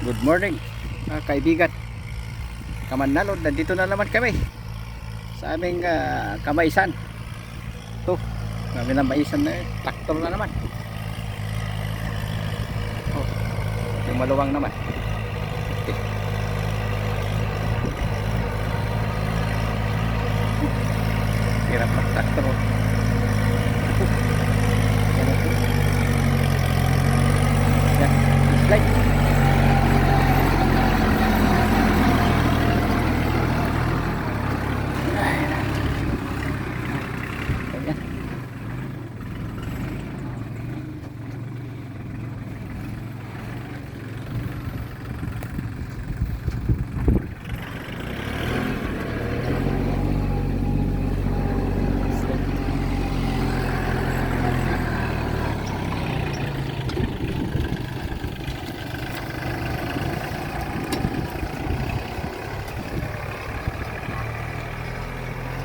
Good morning mga kaibigan Kamanalo, nandito na naman kami Sa aming ah, kamaisan Ito, kami na maisan na eh. Traktor na naman oh, Yung maluwang naman okay. Hirap mag-traktor oh. Yan, slide Ganyan.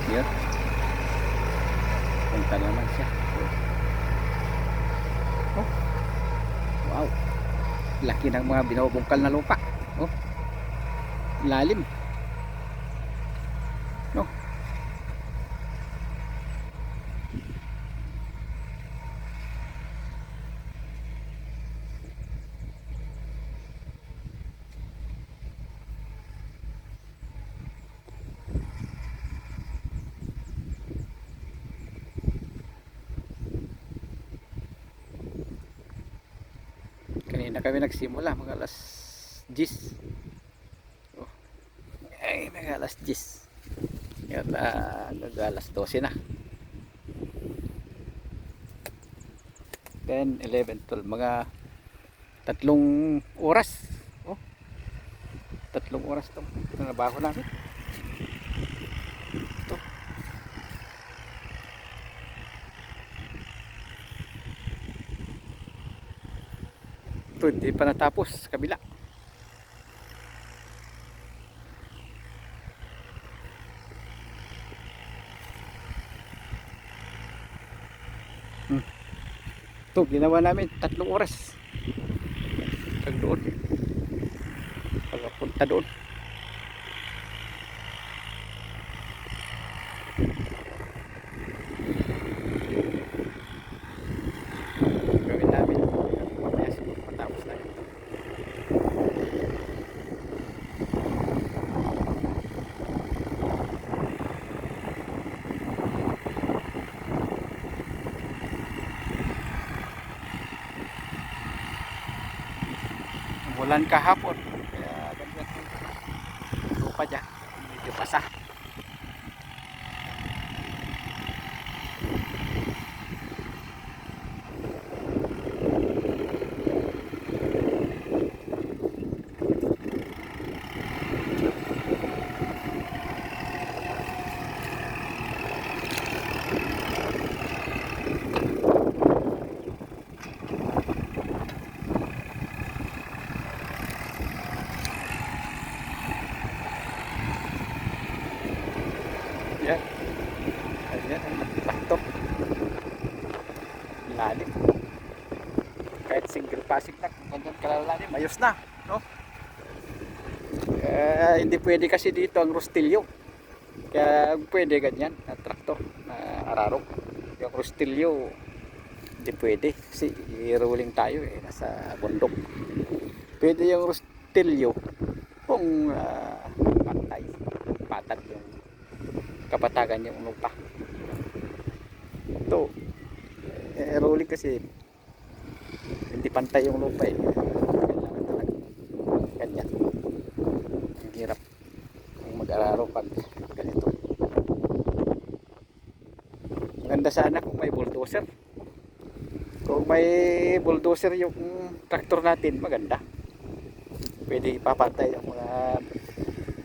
Yun. Punta naman siya. Oh. Wow. Laki ng mga binubungkal na lupa. Oh. Lalim. Kanina kami nagsimula mga alas 10. Oh. Ay, mga alas 10. Yan na, nag alas 12 na. 10, 11, 12, mga tatlong oras. Oh. Tatlong oras to. Ito na baho namin. Ito, hindi pa natapos kabila. Hmm. Ito, ginawa namin tatlong oras. Hanggang doon. Pagkapunta doon. Gawin namin. Mamaya siguro matapos na yun. Umulan kahapon. Kaya ganyan. Lupa dyan. Medyo basa. Yan. Ayan, ang traktor. Lalim. Kahit single passing na, kung ganyan kalalalim, ayos na. No? Eh, hindi pwede kasi dito ang rostilyo. Kaya pwede ganyan, na traktor, na ararok. Yung rostilyo, hindi pwede. Kasi i-rolling tayo eh, nasa bundok. Pwede yung rostilyo kung ah, pantay, patag yung kapatagan yung lupa. Ito, rolling kasi hindi pantay yung lupa eh. Kailangan talaga ganyan. Ang hirap kung mag-araro pag ganito. Ganda sana kung may bulldozer. Kung may bulldozer yung traktor natin, maganda. Pwede ipapantay yung mga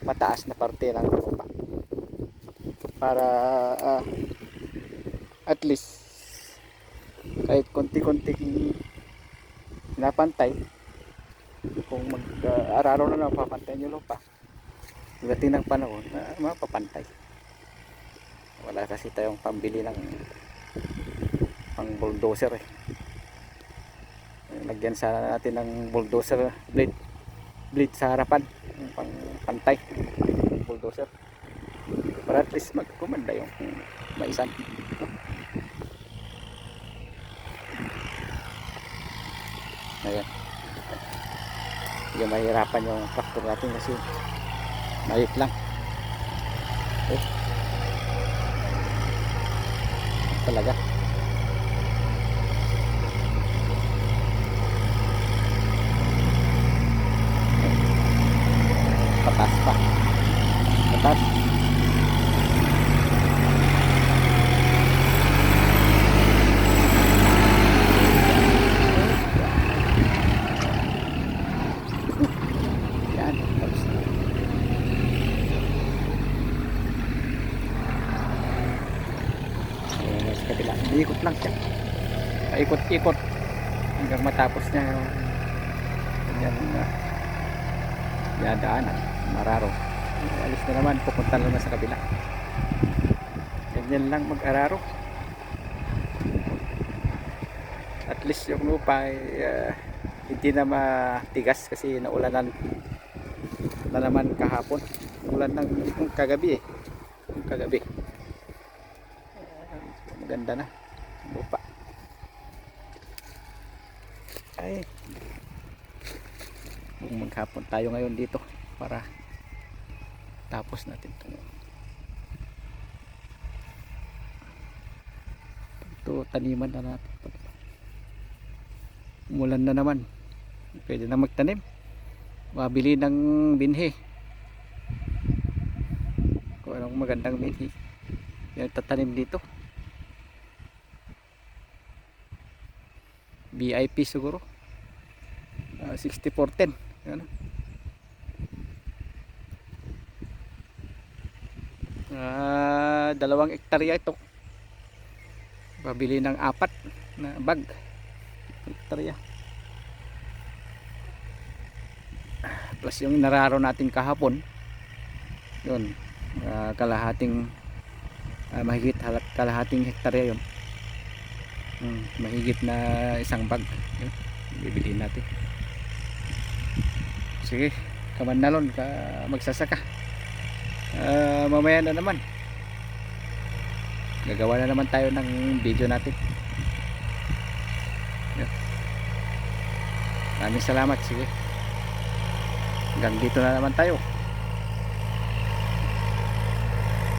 mataas na parte ng lupa para ah, at least kahit konti-konting napantay. Kung mag-araro na lang papantay nyo lupa pagdating ng panahon na mapapantay. Wala kasi tayong pambili ng pang bulldozer eh. Lagyan sana natin ng bulldozer blade blade sa harapan. Pang pantay bulldozer. Para at least magkumanda yung maisan no? Ayan. Hindi mahirapan yung tractor natin kasi maliit lang. Oh. talaga patas pa patas yan tapos na Ayan, sa kabila. Ikot lang siya. Ikot-ikot hanggang matapos niya yung yan na. Yadaanan. Mararo. Alis na naman. Pupunta na naman sa kabila. Ganyan lang mag-araro. At least yung lupa ay ah, hindi na matigas kasi naulanan na naman kahapon. Ulan ng kagabi eh. Kagabi Maganda na. Lupa. Ay. Maghapon tayo ngayon dito para tapos natin ito. Ito taniman na natin umulan na naman. Pwede na magtanim. Mabili ng binhi. Kung anong magandang binhi. Yung tatanim dito VIP siguro. Ah, 6410 ano Ah, dalawang ektarya ito. Pabili ng apat na bag. Ektarya. Plus yung nararo natin kahapon. Yun. Ah, kalahating ah, mahigit kalahating hektarya yun Hmm, mahigit na isang bag. Yun, bibili natin. Sige kaman na lon ka magsasaka. Ah, mamaya na naman. Gagawa na naman tayo ng video natin. Yun. maraming salamat sige. Hanggang dito na naman tayo